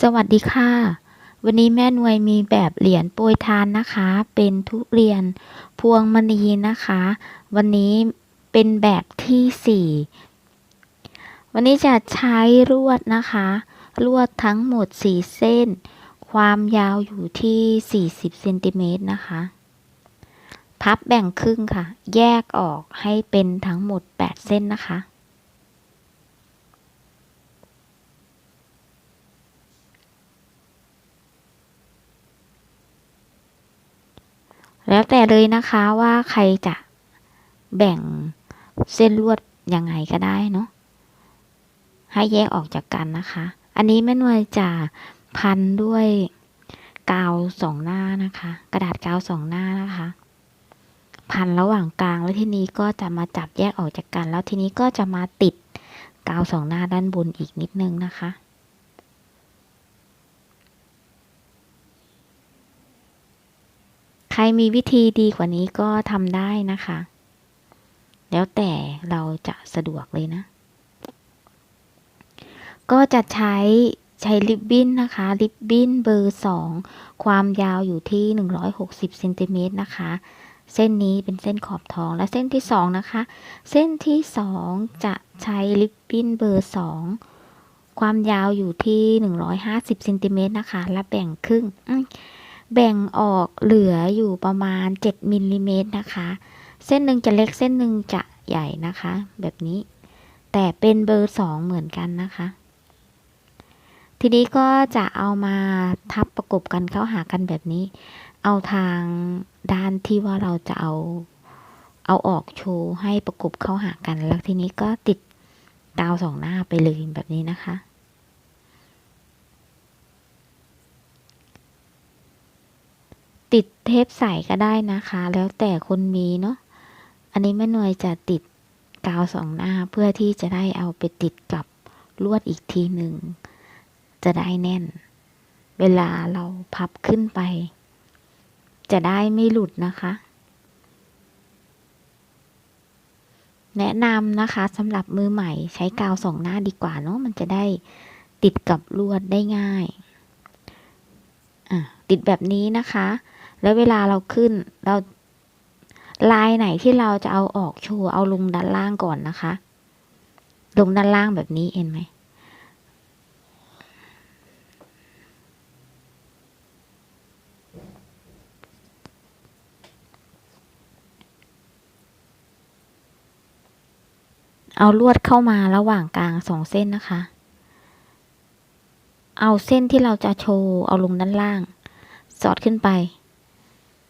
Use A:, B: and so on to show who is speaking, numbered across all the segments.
A: สวัสดีค่ะ วันนี้แม่หน่วยมีแบบเหรียญโปรยทานนะคะ เป็นทุเรียนพวงมณีนะคะ วันนี้เป็นแบบที่ 4 วันนี้จะใช้ลวดนะคะ ลวดทั้งหมด 4 เส้น ความยาวอยู่ที่ 40เซนติเมตรนะคะ พับแบ่งครึ่งค่ะ แยกออกให้เป็นทั้งหมด 8 เส้นนะคะ แล้วแต่เลยนะคะว่าใครจะแบ่งเส้นลวดยังไงก็ได้เนาะให้แยกออกจากกันนะคะ อันนี้แม่นวยจะพันด้วยกาวสองหน้านะคะ กระดาษกาวสองหน้านะคะ พันระหว่างกลางแล้วทีนี้ก็จะมาจับแยกออกจากกัน แล้วทีนี้ก็จะมาติดกาวสองหน้าด้านบนอีกนิดนึงนะคะ ใครมีวิธีดีกว่านี้ก็ทำได้นะคะ แล้วแต่เราจะสะดวกเลยนะ ก็จะใช้ใช้ริบบิ้นนะคะ ริบบิ้นเบอร์ 2 ความยาวอยู่ที่ 160เซนติเมตรนะคะ เส้นนี้เป็นเส้นขอบทองและเส้นที่ 2 นะคะ เส้นที่ 2 จะใช้ริบบิ้นเบอร์ 2 ความยาวอยู่ที่ 150เซนติเมตรนะคะ และแบ่งครึ่ง แบ่งออกเหลืออยู่ประมาณ 7มิลลิเมตรนะคะ เส้นหนึ่งจะเล็กเส้นหนึ่งจะใหญ่นะคะ แบบนี้ แต่เป็นเบอร์ 2 เหมือนกันนะคะ ทีนี้ก็จะเอามาทับประกบกันเข้าหากันแบบนี้ เอาทางด้านที่ว่าเราจะเอาเอาออกโชว์ให้ประกบเข้าหากัน แล้วทีนี้ก็ติดกาวสองหน้าไปเลยแบบนี้นะคะ ติดเทปใสก็ได้นะคะ แล้วแต่คนมีเนาะอันนี้แม่หน่วยจะติดกาวสองหน้าเพื่อที่จะได้เอาไปติดกับลวดอีกทีหนึ่งจะได้แน่น เวลาเราพับขึ้นไป จะได้ไม่หลุดนะคะ แนะนำนะคะสำหรับมือใหม่ใช้กาวสองหน้าดีกว่าเนาะมันจะได้ติดกับลวดได้ง่าย ติดแบบนี้นะคะ แล้วเวลาเราขึ้นเราลายไหนที่เราจะเอาออกโชว์เอาลงด้านล่างก่อนนะคะ ลงด้านล่างแบบนี้เห็นไหมเอาลวดเข้ามาระหว่างกลางสองเส้นนะคะ เอาเส้นที่เราจะโชว์เอาลงด้านล่าง สอดขึ้นไป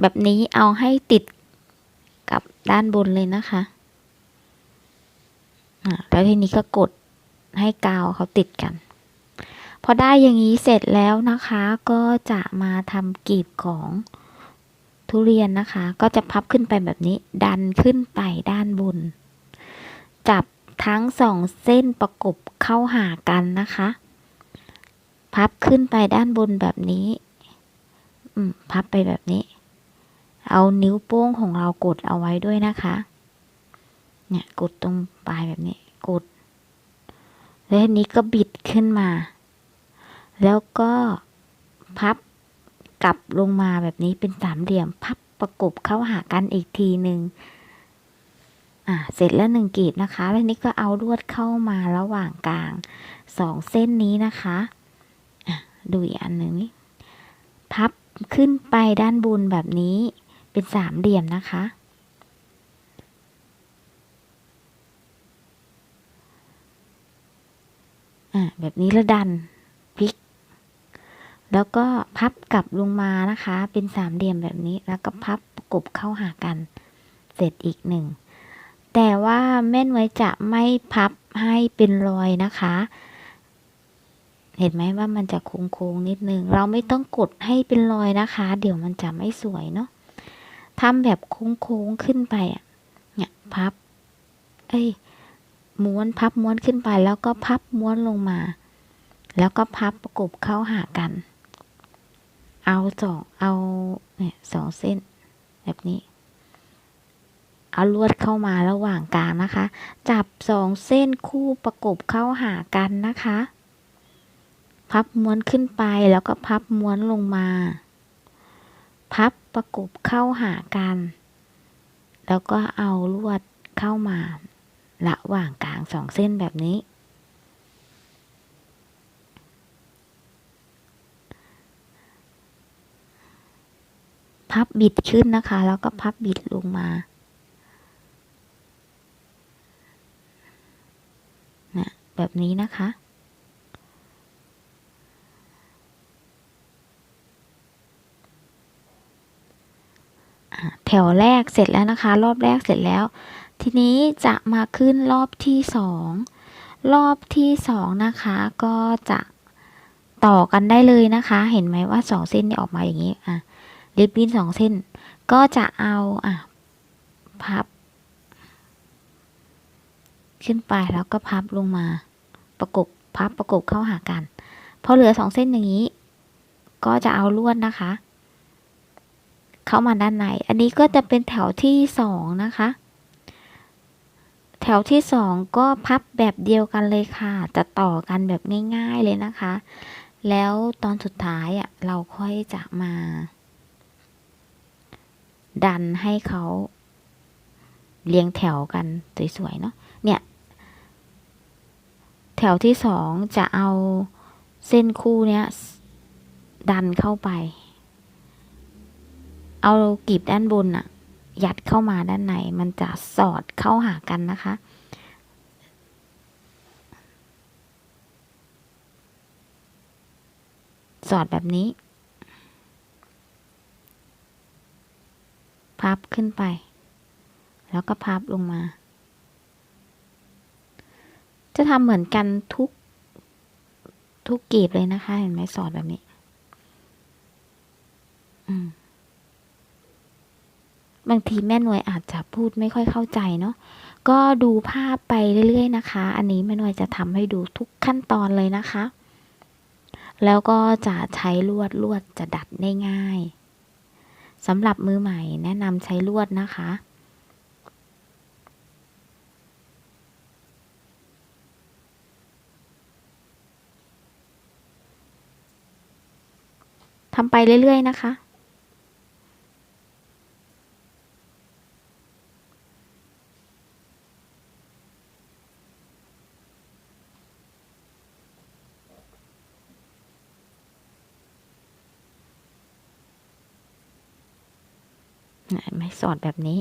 A: แบบนี้เอาให้ติดกับด้านบนเลยนะคะแล้วทีนี้ก็กดให้กาวเขาติดกัน พอได้อย่างนี้เสร็จแล้วนะคะก็จะมาทำกลีบของทุเรียนนะคะ ก็จะพับขึ้นไปแบบนี้ ดันขึ้นไปด้านบน จับทั้งสองเส้นประกบเข้าหากันนะคะ พับขึ้นไปด้านบนแบบนี้ พับไปแบบนี้ เอานิ้วโป้งของเรากดเอาไว้ด้วยนะคะ เนี่ยกดตรงปลายแบบนี้ กด แล้วทีนี้ก็บิดขึ้นมา แล้วก็พับกลับลงมาแบบนี้เป็นสามเหลี่ยม พับประกบเข้าหากันอีกทีหนึ่งอ่าเสร็จแล้วหนึ่งกีบนะคะ แล้วนี้ก็เอาลวดเข้ามาระหว่างกลางสองเส้นนี้นะคะอะดูอีกอันหนึ่งนี่พับขึ้นไปด้านบนแบบนี้ เป็นสามเหลี่ยมนะคะ อ่าแบบนี้แล้วดันพลิก แล้วก็พับกลับลงมานะคะ เป็นสามเหลี่ยมแบบนี้แล้วก็พับประกบเข้าหากัน เสร็จอีกหนึ่ง แต่ว่าแม่นไว้จะไม่พับให้เป็นรอยนะคะเห็นไหมว่ามันจะโค้งๆนิดนึง เราไม่ต้องกดให้เป็นรอยนะคะ เดี๋ยวมันจะไม่สวยเนาะ ทำแบบโค้งๆขึ้นไปอะเนี่ยพับ เอ้ยม้วนพับม้วนขึ้นไป แล้วก็พับม้วนลงมา แล้วก็พับประกบเข้าหากัน เอาสองเอาเนี่ยสองเส้น แบบนี้ เอาลวดเข้ามาระหว่างกลางนะคะ จับสองเส้นคู่ประกบเข้าหากันนะคะ พับม้วนขึ้นไปแล้วก็พับม้วนลงมา พับ ประกบเข้าหากัน แล้วก็เอาลวดเข้ามาระหว่างกลางสองเส้นแบบนี้ พับบิดขึ้นนะคะ แล้วก็พับบิดลงมานะแบบนี้นะคะ แถวแรกเสร็จแล้วนะคะ รอบแรกเสร็จแล้ว ทีนี้จะมาขึ้นรอบที่สองรอบที่สองนะคะก็จะต่อกันได้เลยนะคะ เห็นไหมว่าสองเส้นนี่ออกมาอย่างนี้อะริบบิ้นสองเส้น ก็จะเอาอะพับ ขึ้นไปแล้วก็พับลงมา ประกบพับประกบเข้าหากันพอเหลือสองเส้นอย่างนี้ ก็จะเอาลวดนะคะ เข้ามาด้านใน อันนี้ก็จะเป็นแถวที่สองนะคะ แถวที่สองก็พับแบบเดียวกันเลยค่ะ จะต่อกันแบบง่าย ๆเลยนะคะ แล้วตอนสุดท้ายอะเราค่อยจะมา ดันให้เขาเรียงแถวกันสวยๆเนาะ เนี่ย แถวที่สองจะเอาเส้นคู่เนี้ย ดันเข้าไป เอากีบด้านบนอะยัดเข้ามาด้านใน มันจะสอดเข้าหากันนะคะ สอดแบบนี้ พับขึ้นไป แล้วก็พับลงมา จะทำเหมือนกันทุก ทุกกีบเลยนะคะ เห็นไหมสอดแบบนี้ อืม บางทีแม่หน่วยอาจจะพูดไม่ค่อยเข้าใจเนาะก็ดูภาพไปเรื่อย ๆ นะคะ อันนี้แม่หน่วยจะทำให้ดูทุกขั้นตอนเลยนะคะ แล้วก็จะใช้ลวดลวดจะดัดได้ง่ายสำหรับมือใหม่แนะนำใช้ลวดนะคะทำไปเรื่อย ๆ นะคะ ไม่สอดแบบนี้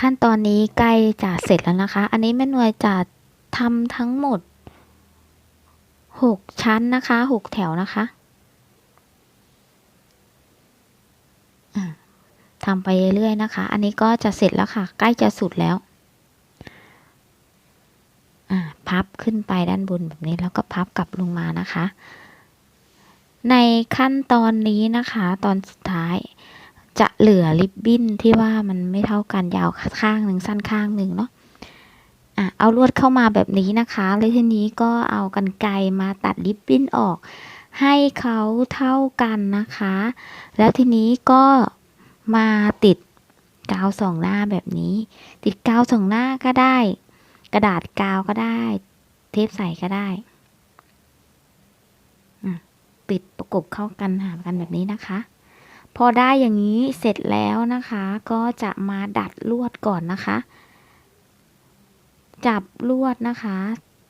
A: ขั้นตอนนี้ใกล้จะเสร็จแล้วนะคะ อันนี้แม่หน่วยจะทำทั้งหมดหกชั้นนะคะหกแถวนะคะทำไปเรื่อยๆนะคะ อันนี้ก็จะเสร็จแล้วค่ะ ใกล้จะสุดแล้วอ่าพับขึ้นไปด้านบนแบบนี้แล้วก็พับกลับลงมานะคะ ในขั้นตอนนี้นะคะ ตอนสุดท้าย จะเหลือริบบิ้นที่ว่ามันไม่เท่ากันยาวข้างหนึ่งสั้นข้างหนึ่งเนาะอะเอาลวดเข้ามาแบบนี้นะคะ แล้วทีนี้ก็เอากันไกมาตัดริบบิ้นออก ให้เขาเท่ากันนะคะ แล้วทีนี้ก็มาติดกาวสองหน้าแบบนี้ ติดกาวสองหน้าก็ได้ กระดาษกาวก็ได้ เทปใสก็ได้อะปิดประกบเข้ากันหากันแบบนี้นะคะ พอได้อย่างนี้เสร็จแล้วนะคะ ก็จะมาดัดลวดก่อนนะคะ จับลวดนะคะ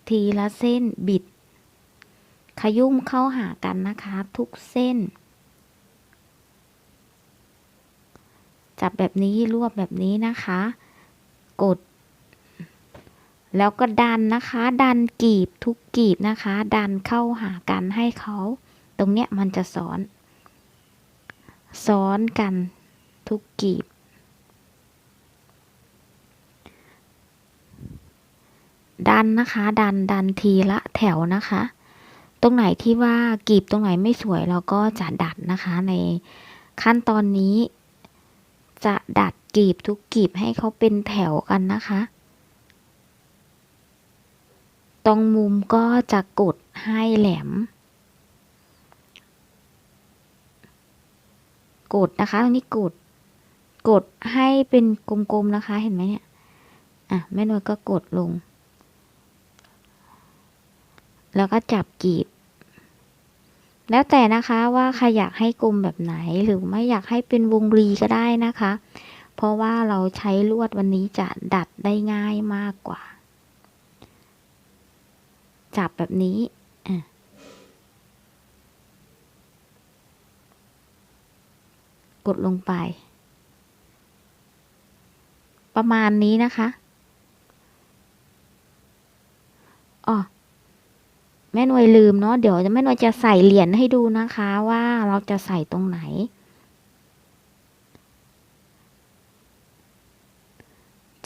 A: ทีละเส้นบิด ขยุ่มเข้าหากันนะคะ ทุกเส้น จับแบบนี้รวบแบบนี้นะคะ กด แล้วก็ดันนะคะ ดันกีบทุกกีบนะคะ ดันเข้าหากันให้เขา ตรงเนี้ยมันจะสอน ซ้อนกันทุกกีบ ดันนะคะ ดันดันทีละแถวนะคะ ตรงไหนที่ว่ากีบตรงไหนไม่สวยเราก็จะดัดนะคะในขั้นตอนนี้ จะดัดกีบทุกกีบให้เขาเป็นแถวกันนะคะ ตรงมุมก็จะกดให้แหลม กดนะคะตรงนี้กด กดให้เป็นกลมๆนะคะ เห็นไหมเนี่ย อะแม่นวลก็กดลง แล้วก็จับกีบ แล้วแต่นะคะว่าใครอยากให้กลมแบบไหนหรือไม่อยากให้เป็นวงรีก็ได้นะคะ เพราะว่าเราใช้ลวดวันนี้จะดัดได้ง่ายมากกว่า จับแบบนี้อะ กดลงไป ประมาณนี้นะคะอ๋อแม่หน่วยลืมเนาะเดี๋ยวแม่หน่วยจะใส่เหรียญให้ดูนะคะว่าเราจะใส่ตรงไหน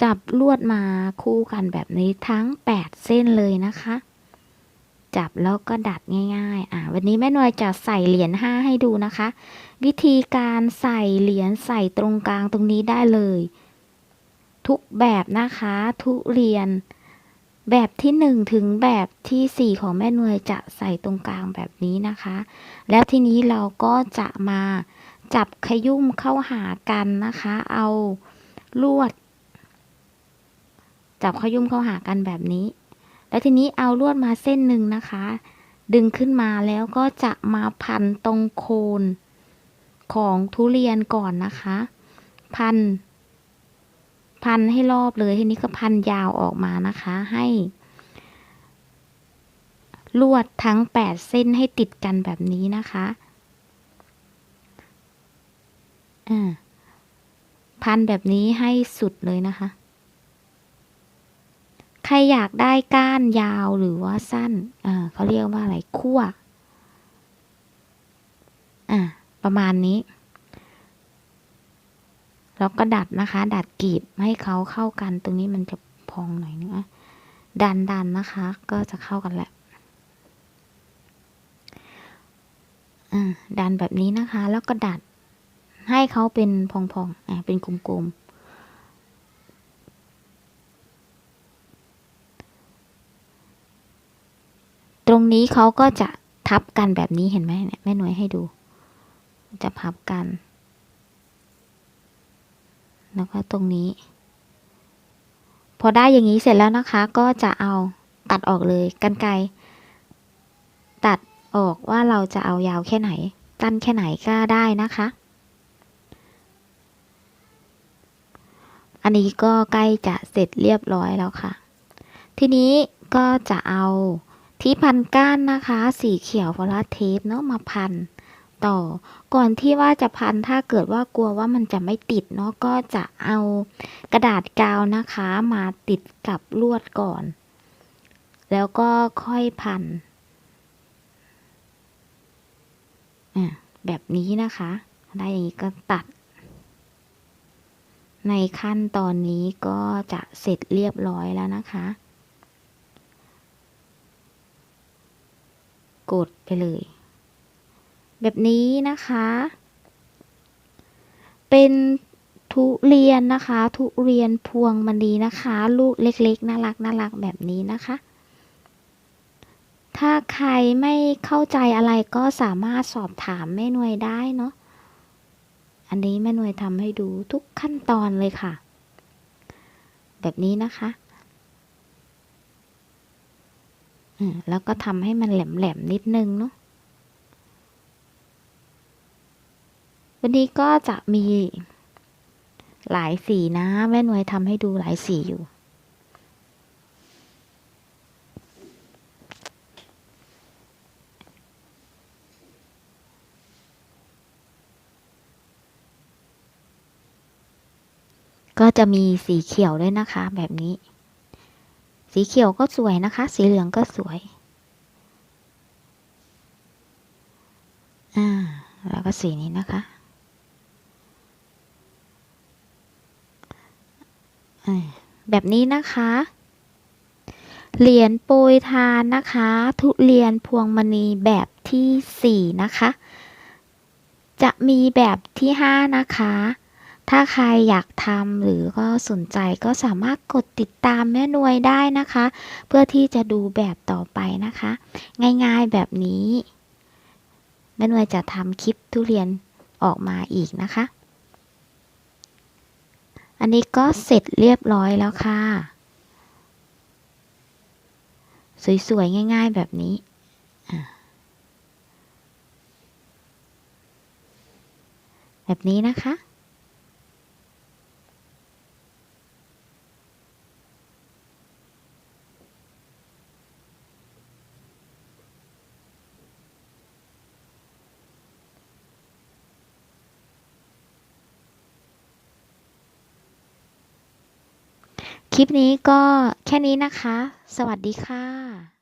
A: จับลวดมาคู่กันแบบนี้ทั้ง 8 เส้นเลยนะคะ จับแล้วก็ดัดง่าย ๆ อ่าวันนี้แม่หน่วยจะใส่เหรียญ5ให้ดูนะคะ วิธีการใส่เหรียญใส่ตรงกลางตรงนี้ได้เลย ทุกแบบนะคะ ทุเรียน แบบที่หนึ่งถึงแบบที่สี่ของแม่นวยจะใส่ตรงกลางแบบนี้นะคะ แล้วทีนี้เราก็จะมาจับขยุ่มเข้าหากันนะคะ เอาลวด จับขยุ่มเข้าหากันแบบนี้ แล้วทีนี้เอาลวดมาเส้นหนึ่งนะคะ ดึงขึ้นมาแล้วก็จะมาพันตรงโคน ของทุเรียนก่อนนะคะ พัน พันให้รอบเลยทีนี้ก็พันยาวออกมานะคะ ให้ ลวดทั้งแปดเส้นให้ติดกันแบบนี้นะคะอ่าพันแบบนี้ให้สุดเลยนะคะ ใครอยากได้ก้านยาวหรือว่าสั้น อ่าเขาเรียกว่าอะไรขั้วอ่า ประมาณนี้ แล้วก็ดัดนะคะ ดัดกรีบให้เขาเข้ากัน ตรงนี้มันจะพองหน่อยนึงอะดันดันนะคะ ก็จะเข้ากันแหละอ่าดันแบบนี้นะคะ แล้วก็ดัดให้เขาเป็นพองๆอ่าเป็นกลมๆ ตรงนี้เขาก็จะทับกันแบบนี้เห็นไหมเนี่ยแม่หน่วยให้ดู จะพับกัน แล้วก็ตรงนี้ พอได้อย่างนี้เสร็จแล้วนะคะ ก็จะเอาตัดออกเลยกันไกตัดออกว่าเราจะเอายาวแค่ไหนสั้นแค่ไหนก็ได้นะคะ อันนี้ก็ใกล้จะเสร็จเรียบร้อยแล้วค่ะ ทีนี้ก็จะเอาที่พันก้านนะคะ สีเขียวฟลาเทปเนาะมาพัน ต่อ ก่อนที่ว่าจะพันถ้าเกิดว่ากลัวว่ามันจะไม่ติดเนาะก็จะเอากระดาษกาวนะคะ มาติดกับลวดก่อน แล้วก็ค่อยพันแบบนี้นะคะได้อย่างนี้ก็ตัด ในขั้นตอนนี้ก็จะเสร็จเรียบร้อยแล้วนะคะ กดไปเลย แบบนี้นะคะ เป็นทุเรียนนะคะ ทุเรียนพวงมณีนะคะ ลูกเล็กๆน่ารักน่ารักแบบนี้นะคะ ถ้าใครไม่เข้าใจอะไรก็สามารถสอบถามแม่หน่วยได้เนาะอันนี้แม่หน่วยทำให้ดูทุกขั้นตอนเลยค่ะ แบบนี้นะคะอืมแล้วก็ทำให้มันแหลมๆนิดนึงเนาะ วันนี้ก็จะมีหลายสีนะ แม่หน่วยทำให้ดูหลายสีอยู่ก็จะมีสีเขียวด้วยนะคะ แบบนี้ สีเขียวก็สวยนะคะ สีเหลืองก็สวย อ่า แล้วก็สีนี้นะคะ อ่า แบบนี้นะคะ เหรียญโปรยทานนะคะ ทุเรียนพวงมณีแบบที่สี่นะคะ จะมีแบบที่ห้านะคะ ถ้าใครอยากทำหรือก็สนใจก็สามารถกดติดตามแม่นวยได้นะคะ เพื่อที่จะดูแบบต่อไปนะคะ ง่ายๆแบบนี้แม่นวยจะทำคลิปทุเรียนออกมาอีกนะคะ อันนี้ก็เสร็จเรียบร้อยแล้วค่ะ สวย ๆ ง่าย ๆ แบบนี้ แบบนี้นะคะ คลิปนี้ก็แค่นี้นะคะ สวัสดีค่ะ